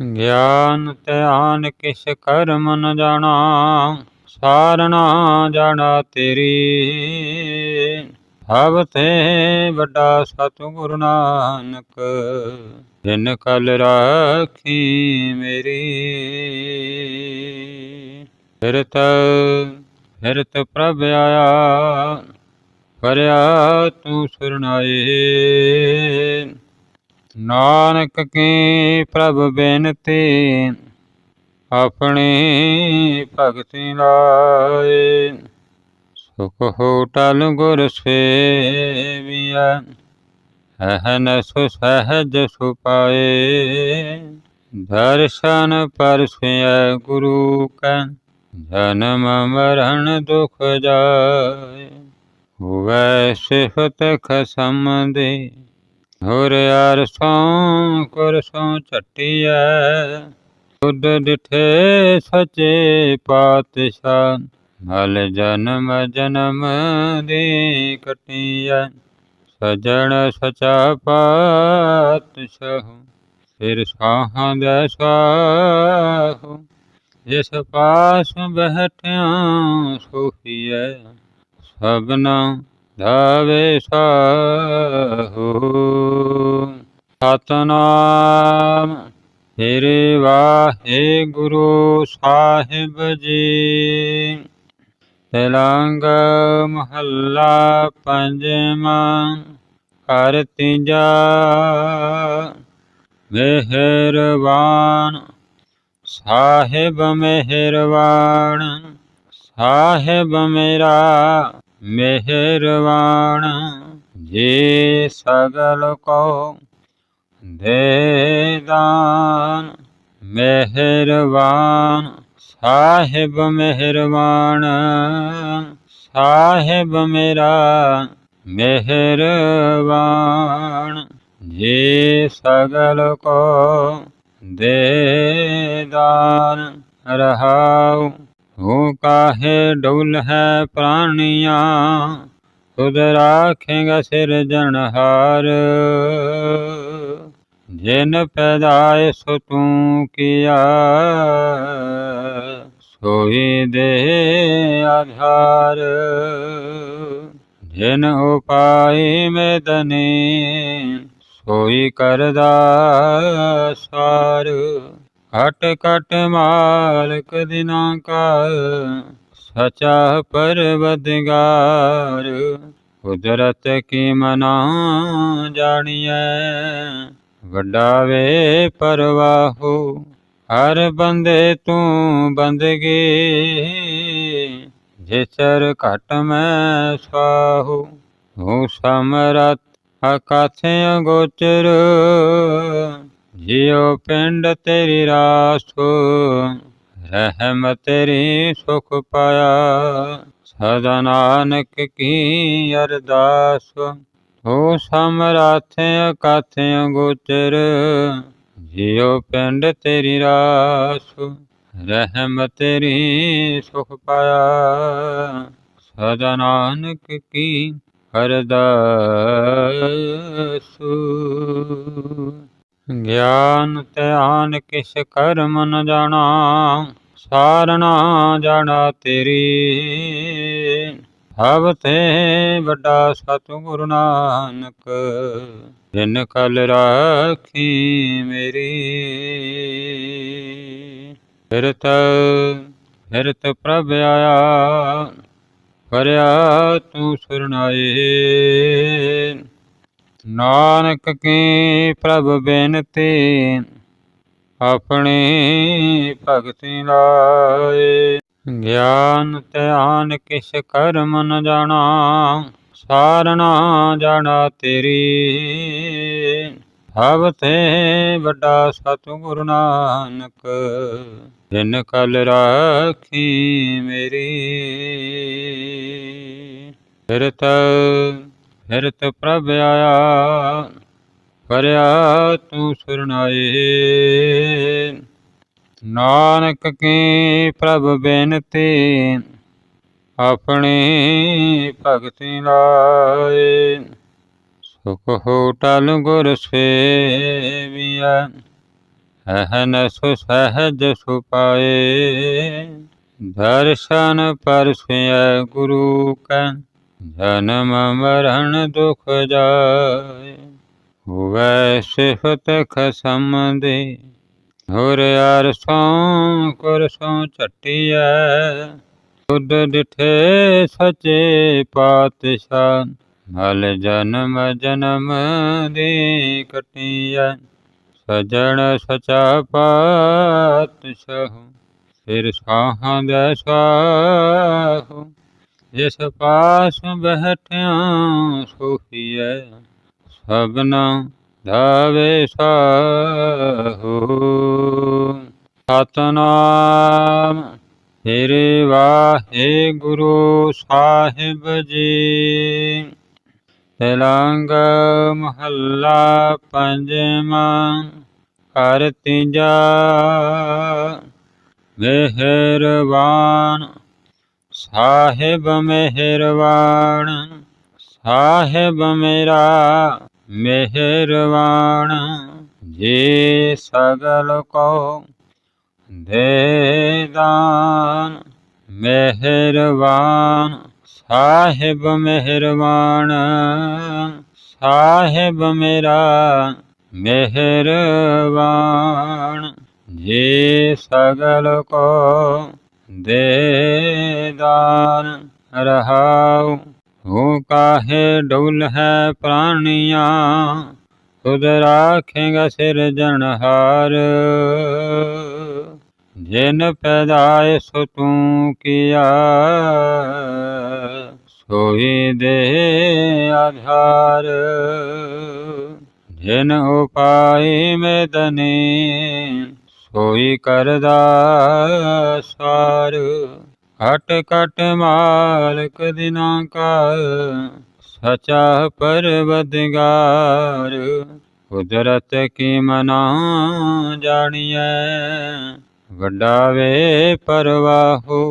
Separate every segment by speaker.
Speaker 1: ਗਿਆਨ ਧਿਆਨ ਕਿਛ ਕਰਮ ਨ ਜਾਣਾ ਸਾਰਣਾ ਜਾਣਾ ਤੇਰੀ। ਹਵ ਤੇ ਵੱਡਾ ਸਤਿਗੁਰ ਨਾਨਕ, ਜਿਨ ਕਲ ਰਾਖੀ ਮੇਰੀ। ਫਿਰਤ ਫਿਰਤ ਪ੍ਰਭ ਆਇਆ ਕਰਿਆ ਤੂੰ ਸੁਰਨਾਏ ਨਾਨਕ ਕੀ ਪ੍ਰਭ ਬੇਨਤੀ ਆਪਣੀ ਭਗਤੀ ਲਾਏ। ਸੁਖ ਹੋਟਲ ਗੁਰ ਸੇਵੀਐ, ਅਹਨ ਸੁ ਸਹਜ ਸੁਪਾਏ ਦਰਸ਼ਨ ਪਰਸੈ ਗੁਰੂ ਕੈ, ਜਨਮ ਮਰਨ ਦੁਖ ਜਾਏ। ਹੋਵੈ ਸਿਫਤ ਖਸਮ ਦੇ ਹੋਰ ਅਰਸੋਂ ਕੁਰਸੋਂ ਛਟੀਐ। ਬੁੱਧ ਡਿਠੇ ਸਚੇ ਪਾਤਸ਼ਾਹ, ਮਲ ਜਨਮ ਜਨਮ ਦੀ ਕਟੀਐ ਸਜਣ ਸਚਾ ਪਾਤਸ਼ਾਹ, ਫਿਰ ਸਾਹਾਂ ਦਾ ਸਾਹੁ। ਜਿਸ ਪਾਸ ਬਹਿਠਿਆ ਸੋਹੀਐ, ਸਭਨਾ ਧਾਵੇ ਸਾਹੂ। ਸਤਨਾਮ। ਤੇਰੇ ਵਾਹਿਗੁਰੂ ਸਾਹਿਬ ਜੀ। ਤੇਲੰਗ ਮਹੱਲਾ ਪੰਜਵਾਂ। ਘਰ ਤੀਜਾ। ਮਿਹਰਬਾਨ। ਸਾਹਿਬ ਮਿਹਰਬਾਨ। ਸਾਹਿਬ ਮੇਰਾ ਮਿਹਰਬਾਨ ਜੇ ਸਗਲ ਕੋ ਦੇ ਦਾਨ ਮਿਹਰਬਾਨ ਸਾਹਿਬ ਮਿਹਰਬਾਨ ਸਾਹਿਬ ਮੇਰਾ ਮਿਹਰਬਾਨ ਜੇ ਸਗਲ ਕੋ ਦੇ ਦਾਨ ਰਹਾਉ। ਹੂੰ ਕਾਹੇ ਡੁਲ ਹੈ ਪ੍ਰਾਣੀਆਂ? ਤੁਧ ਰਾਖੇਗਾ ਸਿਰਜਣਹਾਰ ਜਿਨ ਪੈਦਾਇ ਸੋ ਤੂੰ ਕੀਆ। ਸੋਈ ਦੇ ਆਧਾਰ। ਜਿਨ ਉਪਾਈ ਮੇਦਨੀ ਸੋਈ ਕਰਦਾ ਸਾਰ। ਘਟ ਘਟ ਮਾਲਕ ਦਿਨਾ ਕਾ ਸਚਾ ਪਰਵਦਗਾਰ ਕੁਦਰਤ ਕੀ ਮਨਾ ਜਾਣੀਐ, ਵੱਡਾ ਵੇ ਪਰਵਾਹੋ, ਹਰ ਬੰਦੇ ਤੂੰ ਬੰਦਗੀ। ਜਿਸਰ ਘਟ ਮੈਂ ਸਵਾਹੂ, ਹੂੰ ਸਮਰਤ ਅਕਾਥੇ ਗੋਚਰ ਜਿਉ ਪਿੰਡ ਤੇਰੀ ਰਾਸੋ, ਰਹਿਮ ਤੇਰੀ ਸੁਖ ਪਾਇਆ। ਸਦਾ ਨਾਨਕ ਕੀ ਅਰਦਾਸ ਹੋ ਸਮਰਾਥੇ ਅਕਾਥੇ ਗੋਚਰ ਜਿਉ ਪਿੰਡ ਤੇਰੀ ਰਾਸ, ਰਹਿਮ ਤੇਰੀ ਸੁਖ ਪਾਇਆ। ਸਦਾ ਨਾਨਕ ਕੀ ਅਰਦਾਸ। ਗਿਆਨ ਧਿਆਨ ਕਿਛ ਕਰਮ ਨ ਜਾਣਾ ਸਾਰਣਾ ਜਾਣਾ ਤੇਰੀ। ਹਵ ਤੇ ਵੱਡਾ ਸਤਿਗੁਰ ਨਾਨਕ, ਜਿਨ ਕਲ ਰਾਖੀ ਮੇਰੀ। ਫਿਰਤ ਫਿਰਤ ਪ੍ਰਭ ਆਇਆ ਕਰਿਆ ਤੂੰ ਸੁਰਨਾਏ ਨਾਨਕ ਕੀ ਪ੍ਰਭ ਬੇਨਤੀ ਆਪਣੀ ਭਗਤੀ ਲਾਏ। ਗਿਆਨ ਧਿਆਨ ਕਿਛ ਕਰਮ ਨ ਜਾਣਾ ਸਾਰਣਾ ਜਾਣਾ ਤੇਰੀ। ਹਵ ਤੇ ਵੱਡਾ ਸਤਿਗੁਰ ਨਾਨਕ, ਜਿਨ ਕਲ ਰਾਖੀ ਮੇਰੀ। ਫਿਰਤ ਫਿਰਤ ਪ੍ਰਭ ਆਇਆ, ਕਰਿਆ ਤੂੰ ਸੁਰਨਾਏ ਨਾਨਕ ਕੀ ਪ੍ਰਭ ਬੇਨਤੀ, ਆਪਣੀ ਭਗਤੀ ਲਾਏ। ਸੁਖ ਹੋਟਲ ਗੁਰ ਸੇਵੀਐ ਅਹਨਸ ਸਹਜ ਸੁਪਾਏ ਦਰਸ਼ਨ ਪਰਸੈ ਗੁਰੂ ਕੈ ਜਨਮ ਮਰਨ ਦੁਖ ਜਾਏ, ਹੋਵੇ ਸਿਫਤ ਖਸਮ ਦੇ। ਹੋਰ ਯਾਰ ਅਰਸੋਂ ਕੁਰਸੋਂ ਛਟਿਐ ਤੁਧ ਡਿਠੇ ਸਚੇ ਪਾਤਸ਼ਾਹ। ਮਲ ਜਨਮ ਜਨਮ ਦੀ ਕਟਿਐ, ਸਜਣ ਸਚਾ ਪਾਤਸ਼ਾਹ। ਸਿਰ ਸਾਹਾਂ ਦਾ ਸਾਹੁ ਜਿਸ ਪਾਸ ਬਹਿਠਿਆ ਸੋਹੀਐ, ਸਭਨਾ ਧਾਵੇ ਸਾਹੂ। ਸਤਨਾਮ ਤੇਰੇ ਵਾਹਿਗੁਰੂ ਸਾਹਿਬ ਜੀ। ਤੇਲੰਗ ਮਹੱਲਾ ਪੰਜਵਾਂ ਘਰ ਤੀਜਾ, ਮਿਹਰਬਾਨ ਸਾਹਿਬ ਮਿਹਰਬਾਨ, ਸਾਹਿਬ ਮੇਰਾ ਮਿਹਰਬਾਨ। ਜੇ ਸਗਲ ਕੋ ਦੇ ਦਾਨ ਮਿਹਰਬਾਨ, ਸਾਹਿਬ ਮਿਹਰਬਾਨ, ਸਾਹਿਬ ਮੇਰਾ ਮਿਹਰਬਾਨ। ਜੇ ਸਗਲ ਕੋ ਦੇ ਦਾਨ ਰਹਾਉ। ਹੂੰ ਕਾਹੇ ਡੁਲ ਹੈ ਪ੍ਰਾਣੀਆਂ, ਤੁਧ ਰਾਖੇਗਾ ਸਿਰਜਣਹਾਰ ਜਿਨ ਪੈਦਾਇ ਸੋ ਤੂੰ ਕੀਆ ਸੋਈ ਦੇ ਆਧਾਰ। ਜਿਨ ਉਪਾਈ ਮੇਦਨੀ ਸੋਈ ਕਰਦਾ ਸਾਰ। ਘਟ ਘਟ ਮਾਲਕ ਦਿਨਾਂ ਕਾ ਸਚਾ ਪਰਵਦਗਾਰ ਕੁਦਰਤ ਕੀ ਮਨਾ ਜਾਣੀਐ, ਵੱਡਾ ਵੇ ਪਰਵਾਹੋ,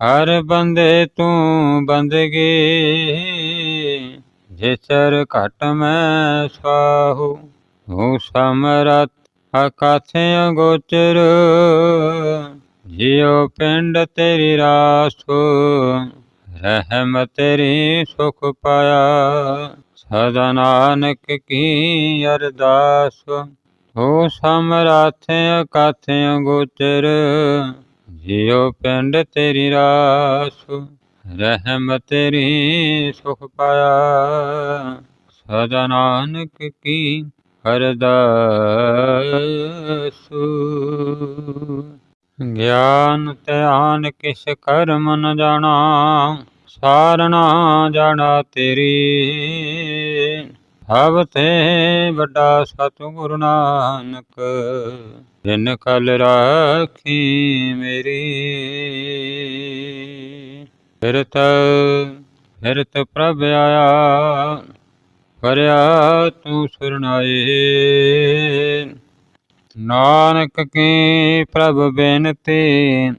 Speaker 1: ਹਰ ਬੰਦੇ ਤੂੰ ਬੰਦਗੀ। ਜਿਚਰ ਘਟ ਮੈਂ ਸਾਹੂ ਹੂੰ ਸਮਰਤ ਅਕਾਥੇ ਗੋਚਰ, ਜਿਉ ਪਿੰਡ ਤੇਰੀ ਰਾਸੋ, ਰਹਿਮ ਤੇਰੀ ਸੁਖ ਪਾਇਆ। ਸਦਾ ਨਾਨਕ ਕੀ ਅਰਦਾਸ, ਹੋ ਸਮਰਾਥੇ ਅਕਾਥੇ ਗੋਚਰ, ਜਿਉ ਪਿੰਡ ਤੇਰੀ ਰਾਸ, ਰਹਿਮ ਤੇਰੀ ਸੁਖ ਪਾਇਆ। ਸਦਾ ਨਾਨਕ ਕੀ ਅਰਦਾਸ ਗਿਆਨ ਧਿਆਨ ਕਿਸ ਕਰਮ ਨ ਜਾਣਾ ਸਾਰਣਾ ਜਾਣਾ ਤੇਰੀ। ਹਵ ਤੇ ਵੱਡਾ ਸਤਿਗੁਰੂ ਨਾਨਕ, ਜਿਨ ਕਲ ਰਾਖੀ ਮੇਰੀ। ਫਿਰਤ ਫਿਰਤ ਪ੍ਰਭ ਆਇਆ ਕਰਿਆ ਤੂੰ ਸੁਰਨਾਏ ਨਾਨਕ ਕੀ ਪ੍ਰਭ ਬੇਨਤੀ,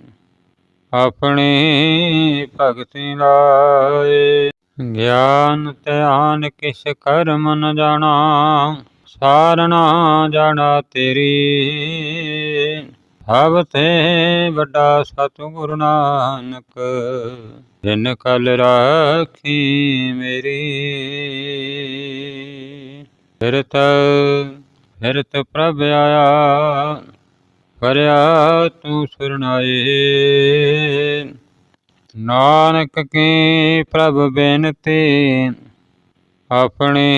Speaker 1: ਆਪਣੀ ਭਗਤੀ ਲਾਏ। ਗਿਆਨ ਧਿਆਨ ਕਿਸ ਕਰਮ ਨ ਜਾਣਾ ਸਾਰਣਾ ਜਾਣਾ ਤੇਰੀ। ਹਵ ਤੇ ਵੱਡਾ ਸਤਿਗੁਰੂ ਨਾਨਕ ਜਿਨ ਕਲ ਰਾਖੀ ਮੇਰੀ। ਫਿਰਤ ਫਿਰਤ ਪ੍ਰਭ ਆਇਆ, ਕਰਿਆ ਤੂੰ ਸੁਰਨਾਏ। ਨਾਨਕ ਕੀ ਪ੍ਰਭ ਬੇਨਤੀ, ਆਪਣੀ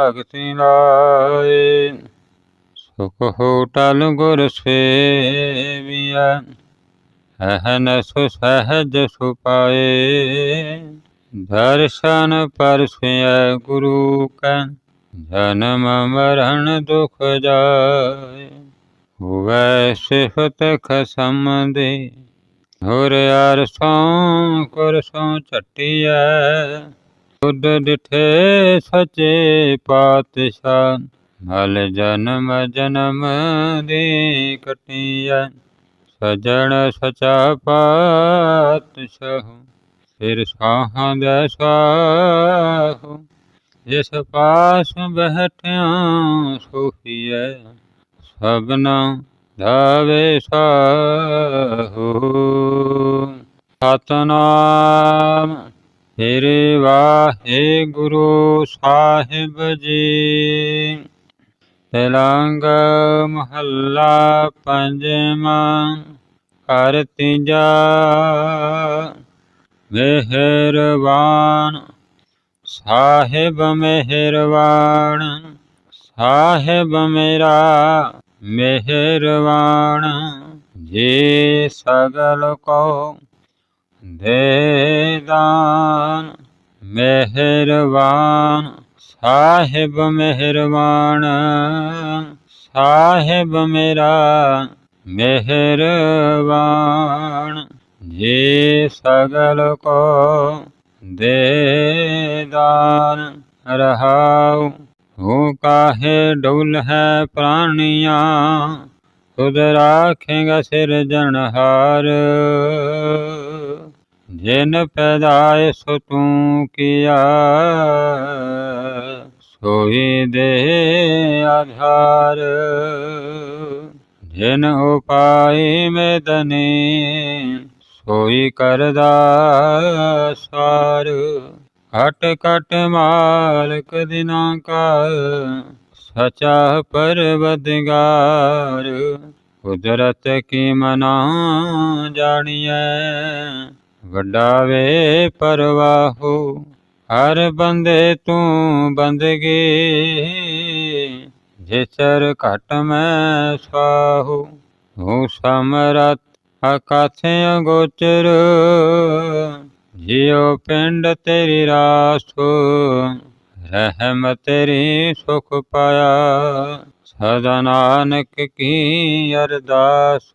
Speaker 1: ਭਗਤੀ ਲਾਏ। ਸੁਖ ਹੋਟਲ ਗੁਰ ਸੇਵੀਐ। ਅਹਨਸ ਸਹਜ ਸੁਪਾਏ ਦਰਸ਼ਨ ਪਰਸੈ ਗੁਰੂ ਕੈ ਜਨਮ ਮਰਨ ਦੁਖ ਜਾਏ। ਹੋਵੇ ਸਿਫਤ ਖਸਮ ਦੇ। ਹੋਰ ਅਰਸੋਂ ਕੁਰਸੋਂ ਛਟਿਐ ਤੁਧ ਡਿਠੇ ਸਚੇ ਪਾਤਸ਼ਾਹ। ਮਲ ਜਨਮ ਜਨਮ ਦੀ ਕਟਿਐ ਸਜਣ ਸਚਾ ਪਾਤਸ਼ਾਹ, ਫਿਰ ਸਾਹਾਂ ਦਾ ਸਾਹੁ। ਜਿਸ ਪਾਸ ਬਹਿਠਿਆ ਸੋਹੀਐ, ਸਭਨਾ ਧਾਵੇ ਸਾਹੋ। ਸਤਨਾਮ ਤੇਰੇ ਵਾਹਿਗੁਰੂ ਸਾਹਿਬ ਜੀ। ਤੇਲੰਗ ਮਹੱਲਾ ਪੰਜਵਾਂ ਘਰ ਤੀਜਾ ਮਿਹਰਬਾਨ, ਸਾਹਿਬ ਮਿਹਰਬਾਨ, ਸਾਹਿਬ ਮੇਰਾ ਮਿਹਰਬਾਨ, ਜੇ ਸਗਲ ਕੋ ਦੇ ਦਾਨ, ਮਿਹਰਬਾਨ। ਸਾਹਿਬ ਮਿਹਰਬਾਨ, ਸਾਹਿਬ ਮੇਰਾ ਮਿਹਰਬਾਨ। ਜੀ ਸਗਲ ਕੋ ਦੇ ਦਾਨ ਰਹਾਉ, ਹੂੰ ਕਾਹੇ ਡੁਲ ਹੈ ਪ੍ਰਾਣੀਆਂ ਤੁਧ ਰਾਖੇਗਾ ਸਿਰਜਣਹਾਰ ਜਿਨ ਪੈਦਾਇ ਸੋ ਤੂੰ ਕੀਆ ਸੋਈ ਦੇ ਆਧਾਰ। ਜਿਨ ਉਪਾਈ ਮੇਦਨੀ ਸੋਈ ਕਰਦਾ ਸਾਰ। ਘਟ ਘਟ ਮਾਲਕ ਦਿਨਾਂ ਕਾ ਸਚਾ ਪਰਵਦਗਾਰ ਕੁਦਰਤ ਕੀ ਮਨਾ ਜਾਣੀਐ? ਵੱਡਾ ਵੇ ਪਰਵਾਹੋ, ਹਰ ਬੰਦੇ ਤੂੰ ਬੰਦਗੀ। ਜਿਚਰ ਘਟ ਮੈਂ ਸਾਹੂ ਹੂੰ ਸਮਰਤ ਅਕਾਥੇ ਅਗੋਚਰ ਜਿਉ ਪਿੰਡ ਤੇਰੀ ਰਾਸੋ ਰਹਿਮ ਤੇਰੀ ਸੁਖ ਪਾਇਆ। ਸਦਾ ਨਾਨਕ ਕੀ ਅਰਦਾਸ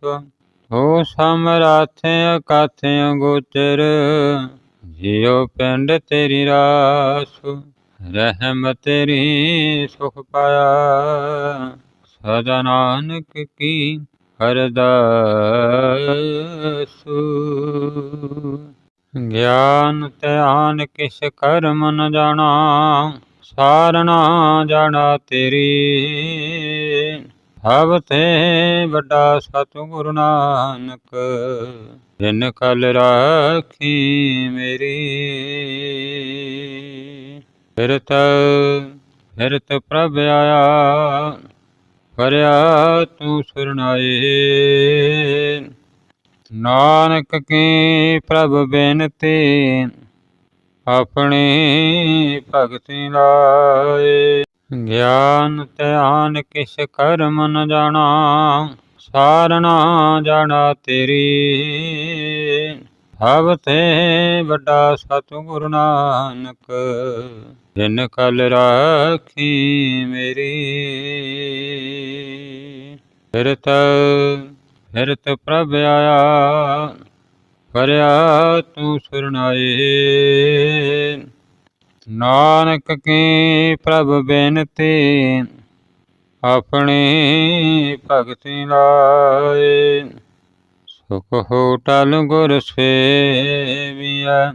Speaker 1: ਹੋ ਸਮਰਾਥੇ ਅਕਾਥੇ ਗੋਚਰ, ਜਿਉ ਪਿੰਡ ਤੇਰੀ ਰਾਸ, ਰਹਿਮ ਤੇਰੀ ਸੁਖ ਪਾਇਆ। ਸਦਾ ਨਾਨਕ ਕੀ ਅਰਦਾਸ ਗਿਆਨ ਧਿਆਨ ਕਿਸ ਕਰਮ ਨ ਜਾਣਾ ਸਾਰਣਾ ਜਾਣਾ ਤੇਰੀ। ਸਭ ਤੇ ਵੱਡਾ ਸਤਿਗੁਰੂ ਨਾਨਕ, ਜਿਨ ਕਲ ਰਾਖੀ ਮੇਰੀ। ਫਿਰਤ ਫਿਰਤ ਪ੍ਰਭ ਆਇਆ, ਕਰਿਆ ਤੂੰ ਸੁਰਨਾਏ ਨਾਨਕ ਕੀ ਪ੍ਰਭ ਬੇਨਤੀ, ਆਪਣੀ ਭਗਤੀ ਲਾਏ। ਗਿਆਨ ਧਿਆਨ ਕਿਸ ਕਰਮ ਨ ਜਾਣਾ ਸਾਰਣਾ ਜਾਣਾ ਤੇਰੀ। ਹਵ ਤੇ ਵੱਡਾ ਸਤਿਗੁਰੂ ਨਾਨਕ, ਜਿਨ ਕਲ ਰਾਖੀ ਮੇਰੀ। ਫਿਰਤ ਫਿਰਤ ਪ੍ਰਭ ਆਇਆ ਕਰਿਆ ਤੂੰ ਸੁਰਨਾਏ ਨਾਨਕ ਕੀ ਪ੍ਰਭ ਬੇਨਤੀ ਆਪਣੀ ਭਗਤੀ ਲਾਏ। ਸੁਖ ਹੋਟਲ ਗੁਰ ਸੇਵੀਆ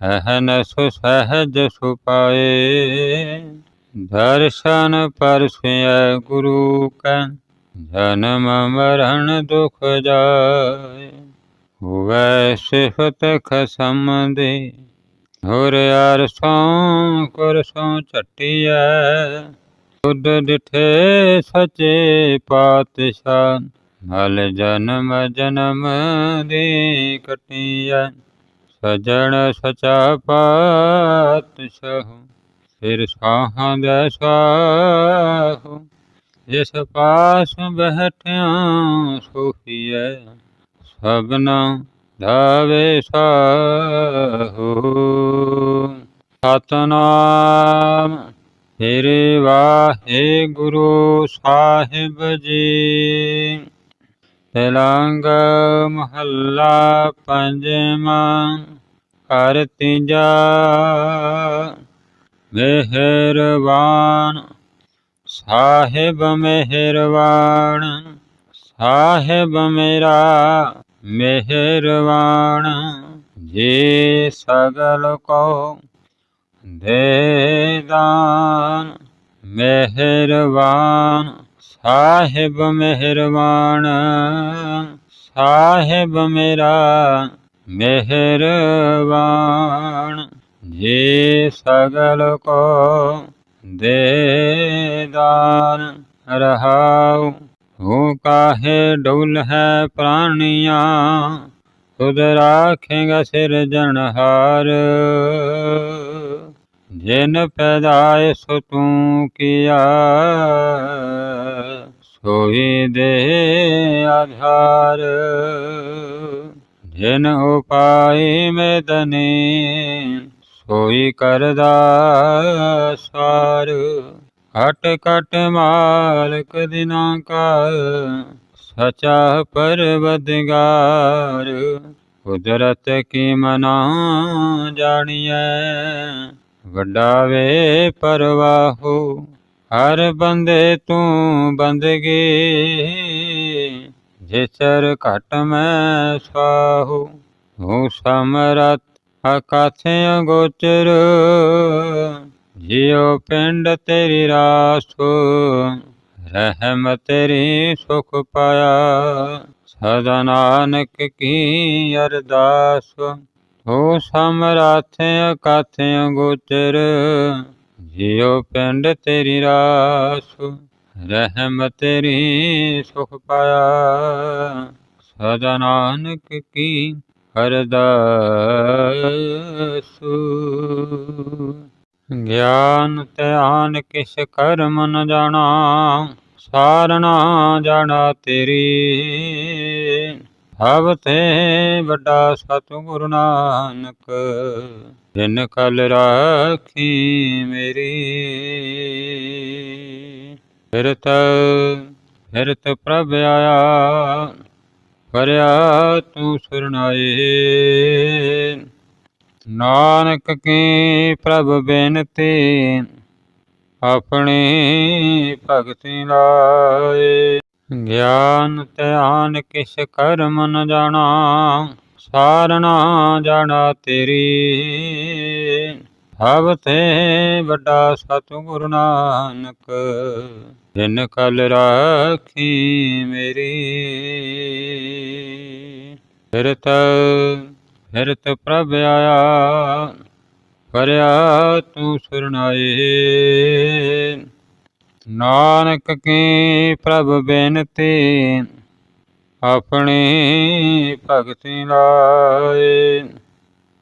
Speaker 1: ਹਨ ਸੁ ਸਹਜ ਸੁਪਾਏ ਦਰਸ਼ਨ ਪਰਸਿਆ ਗੁਰੂ ਕੈ, ਜਨਮ ਮਰਨ ਦੁਖ ਜਾਏ। ਹੋਵੇ ਸਿਫਤ ਖਸਮ ਦੇ ਹੋਰ ਅਰਸੋਂ ਕੁਰਸੋਂ ਛਟਿਐ। ਬੁੱਧ ਡਿਠੇ ਸਚੇ ਪਾਤਸ਼ਾਹ, ਮਲ ਜਨਮ ਜਨਮ ਦੀ ਕਟਿਐ ਸਜਣ ਸਚਾ ਪਾਤਸ਼ਾਹ, ਫਿਰ ਸਾਹਾਂ ਦਾ ਸਾਹੁ। ਜਿਸ ਪਾਸ ਬਹਿਠਿਆ ਸੋਹੀਐ, ਸਭਨਾ ਧਾਵੇ ਸਾਹੋ। ਸਤਨਾਮ ਤੇਰੇ ਵਾਹਿਗੁਰੂ ਸਾਹਿਬ ਜੀ। ਤੇਲੰਗ ਮਹੱਲਾ ਪੰਜਵਾਂ ਘਰ ਤੀਜਾ। ਮਿਹਰਬਾਨ ਸਾਹਿਬ ਮਿਹਰਬਾਨ। ਸਾਹਿਬ ਮੇਰਾ ਮਿਹਰਬਾਨ ਜੇ ਸਗਲ ਕੋ ਦੇ ਦਾਨ ਮਿਹਰਬਾਨ ਸਾਹਿਬ ਮਿਹਰਬਾਨ ਸਾਹਿਬ ਮੇਰਾ ਮਿਹਰਬਾਨ ਜੇ ਸਗਲ ਕੋ ਦੇ ਦਾਨ ਰਹਾਉ। ਹੂੰ ਕਾਹੇ ਡੁਲ ਹੈ ਪ੍ਰਾਣੀਆਂ? ਤੁਧ ਰਾਖੇਗਾ ਸਿਰਜਣਹਾਰ ਜਿਨ ਪੈਦਾਇ ਸੋ ਤੂੰ ਕੀਆ। ਸੋਈ ਦੇ ਆਧਾਰ। ਜਿਨ ਉਪਾਈ ਮੇਦਨੀ ਸੋਈ ਕਰਦਾ ਸਾਰ। ਘਟ ਘਟ ਮਾਲਕ ਦਿਨਾ ਕਾ ਸਚਾ ਪਰਵਦਗਾਰ ਕੁਦਰਤ ਕੀ ਮਨਾ ਜਾਣੀਐ, ਵੱਡਾ ਵੇ ਪਰਵਾਹੂ, ਹਰ ਬੰਦੇ ਤੂੰ ਬੰਦਗੀ। ਜਿਸਰ ਘਟ ਮੈਂ ਸਵਾਹੂ, ਹੂੰ ਸਮਰਤ ਅਕਾਥੇ ਗੋਚਰ ਜਿਉ ਪਿੰਡ ਤੇਰੀ ਰਾਸੋ, ਰਹਿਮ ਤੇਰੀ ਸੁਖ ਪਾਇਆ। ਸਦਾ ਨਾਨਕ ਕੀ ਅਰਦਾਸ ਹੋ ਸਮਰਾਥ ਅਕਾਥ ਗੋਚਰ। ਜਿਉ ਪਿੰਡ ਤੇਰੀ ਰਾਸ, ਰਹਿਮ ਤੇਰੀ ਸੁਖ ਪਾਇਆ। ਸਦਾ ਨਾਨਕ ਕੀ ਅਰਦਾਸ। ਗਿਆਨ ਧਿਆਨ ਕਿਸ ਕਰਮ ਨ ਜਾਣਾ ਸਾਰਣਾ ਜਾਣਾ ਤੇਰੀ। ਹਵ ਤੇ ਵੱਡਾ ਸਤਿਗੁਰੂ ਨਾਨਕ, ਜਿਨ ਕਲ ਰਾਖੀ ਮੇਰੀ। ਫਿਰਤ ਫਿਰਤ ਪ੍ਰਭ ਆਇਆ ਕਰਿਆ ਤੂੰ ਸੁਰਨਾਏ ਨਾਨਕ ਕੀ ਪ੍ਰਭ ਬੇਨਤੀ ਆਪਣੀ ਭਗਤੀ ਲਾਏ। ਗਿਆਨ ਧਿਆਨ ਕਿਸ ਕਰਮ ਨ ਜਾਣਾ ਸਾਰਣਾ ਜਾਣਾ ਤੇਰੀ। ਹਵ ਤੇ ਵੱਡਾ ਸਤਿਗੁਰੂ ਨਾਨਕ, ਜਿਨ ਕਲ ਰਾਖੀ ਮੇਰੀ। ਫਿਰਤ ਫਿਰਤ ਪ੍ਰਭ ਆਇਆ, ਕਰਿਆ ਤੂੰ ਸੁਰਨਾਏ ਨਾਨਕ ਕੀ ਪ੍ਰਭ ਬੇਨਤੀ, ਆਪਣੀ ਭਗਤੀ ਲਾਏ।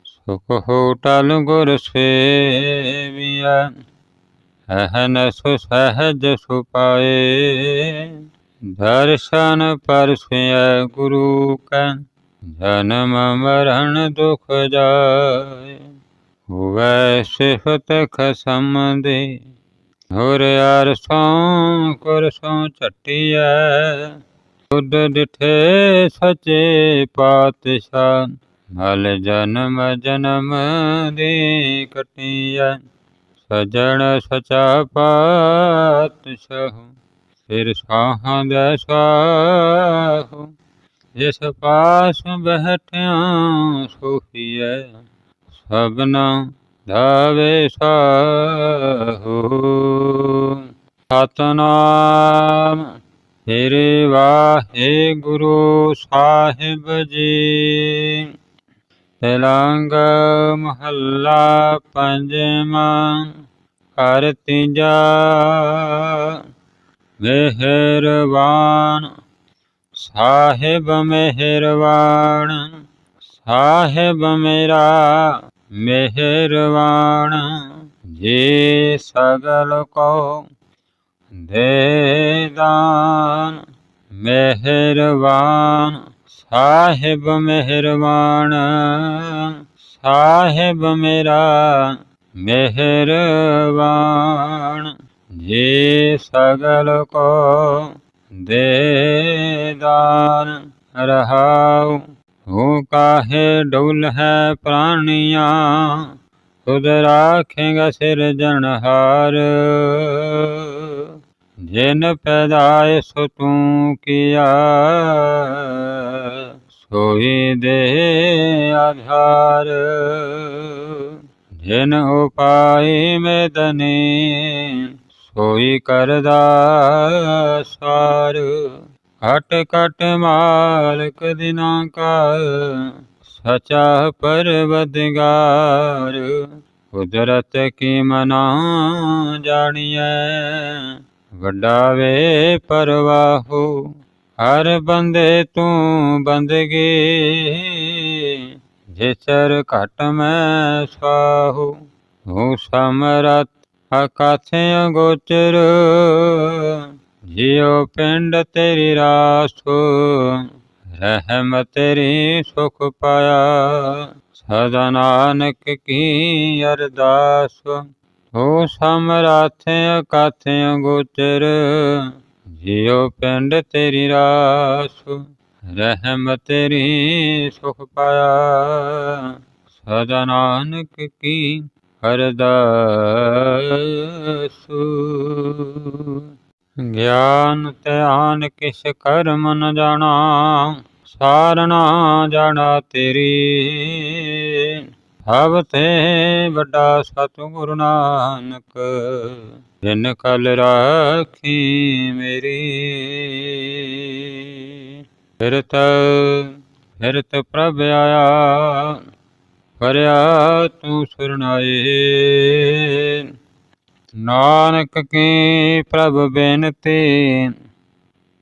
Speaker 1: ਸੁਖ ਹੋਟਲ ਗੁਰ ਸੇਵੀਆ ਅਹਨ ਸੁ ਸਹਜ ਸੁਪਾਏ ਦਰਸ਼ਨ ਪਰਸਿਆ ਗੁਰੂ ਕੈ ਜਨਮ ਮਰਨ ਦੁਖ ਜਾਏ, ਹੋਵੇ ਸਿਫਤ ਖਸਮ ਦੇ। ਹੋਰ ਅਰਸੋਂ ਕੁਰਸੋਂ ਛਟਿਐ ਖੁਦ ਡਿਠੇ ਸਚੇ ਪਾਤਸ਼ਾਹ, ਮਲ ਜਨਮ ਜਨਮ ਦੀ ਕਟਿਐ। ਸਜਣ ਸਚਾ ਪਾਤਸ਼ਾਹ ਫਿਰ ਸਾਹਾਂ ਦਾ ਸਾਹੁ। ਜਿਸ ਪਾਸ ਬਹਿਠਿਆ ਸੋਹੀਐ ਸਭਨਾ ਧਾਵੇ ਸਾਹੂ। ਸਤਨਾਮ ਤੇਰੇ ਵਾਹਿਗੁਰੂ ਸਾਹਿਬ ਜੀ। ਤੇਲੰਗ ਮਹੱਲਾ ਪੰਜਵਾਂ ਕਰ ਤੀਜਾ, ਮਿਹਰਬਾਨ ਸਾਹਿਬ ਮਿਹਰਬਾਨ, ਸਾਹਿਬ ਮੇਰਾ ਮਿਹਰਬਾਨ। ਜੇ ਸਗਲ ਕੋ ਦੇ ਦਾਨ ਮਿਹਰਬਾਨ, ਸਾਹਿਬ ਮਿਹਰਬਾਨ, ਸਾਹਿਬ ਮੇਰਾ ਮਿਹਰਬਾਨ। ਜੇ ਸਗਲ ਕੋ ਦੇ ਦਾਨ ਰਹਾਉ, ਹੂੰ ਕਾਹੇ ਡੁਲ ਹੈ ਪ੍ਰਾਣੀਆਂ, ਤੁਧ ਰਾਖੇਗਾ ਸਿਰਜਣਹਾਰ ਜਿਨ ਪੈਦਾਇ ਸੋ ਤੂੰ ਕੀਆ, ਸੋਈ ਦੇ ਆਧਾਰ। ਜਿਨ ਉਪਾਈ ਮੇਦਨੀ ਕੋਈ ਕਰਦਾ ਸਾਰ। ਘਟ ਘਟ ਮਾਲਕ ਦਿਨਾ ਕਾ ਸਚਾ ਪਰਵਦਗਾਰ ਕੁਦਰਤ ਕੀ ਮਨਾ ਜਾਣੀਐ, ਵੱਡਾ ਵੇ ਪਰਵਾਹੂ, ਹਰ ਬੰਦੇ ਤੂੰ ਬੰਦਗੀ। ਜਿਸਰ ਘਟ ਮੈਂ ਸਾਹੂ ਹੂੰ ਸਮਰਤ ਅਕਾਥੇ ਗੋਚਰ, ਜਿਉ ਪਿੰਡ ਤੇਰੀ ਰਾਸੋ, ਰਹਿਮ ਤੇਰੀ ਸੁਖ ਪਾਇਆ। ਸਦਾ ਨਾਨਕ ਕੀ ਅਰਦਾਸ, ਹੋ ਸਮਰਾਥੇ ਅਕਾਥੇ ਗੋਚਰ, ਜਿਉ ਪਿੰਡ ਤੇਰੀ ਰਾਸ, ਰਹਿਮ ਤੇਰੀ ਸੁਖ ਪਾਇਆ। ਸਦਾ ਨਾਨਕ ਕੀ ਅਰਦਾਸ ਗਿਆਨ ਧਿਆਨ ਕਿਸ ਕਰਮ ਨ ਜਾਣਾ ਸਾਰਣਾ ਜਾਣਾ ਤੇਰੀ। ਹਵ ਤੇ ਵੱਡਾ ਸਤਿਗੁਰੂ ਨਾਨਕ, ਜਿਨ ਕਲ ਰਾਖੀ ਮੇਰੀ। ਫਿਰਤ ਫਿਰਤ ਪ੍ਰਭ ਆਇਆ ਕਰਿਆ ਤੂੰ ਸੁਰਨਾਏ ਨਾਨਕ ਕੀ ਪ੍ਰਭ ਬੇਨਤੀ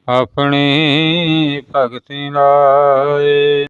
Speaker 1: ਆਪਣੀ ਭਗਤੀ ਲਾਏ।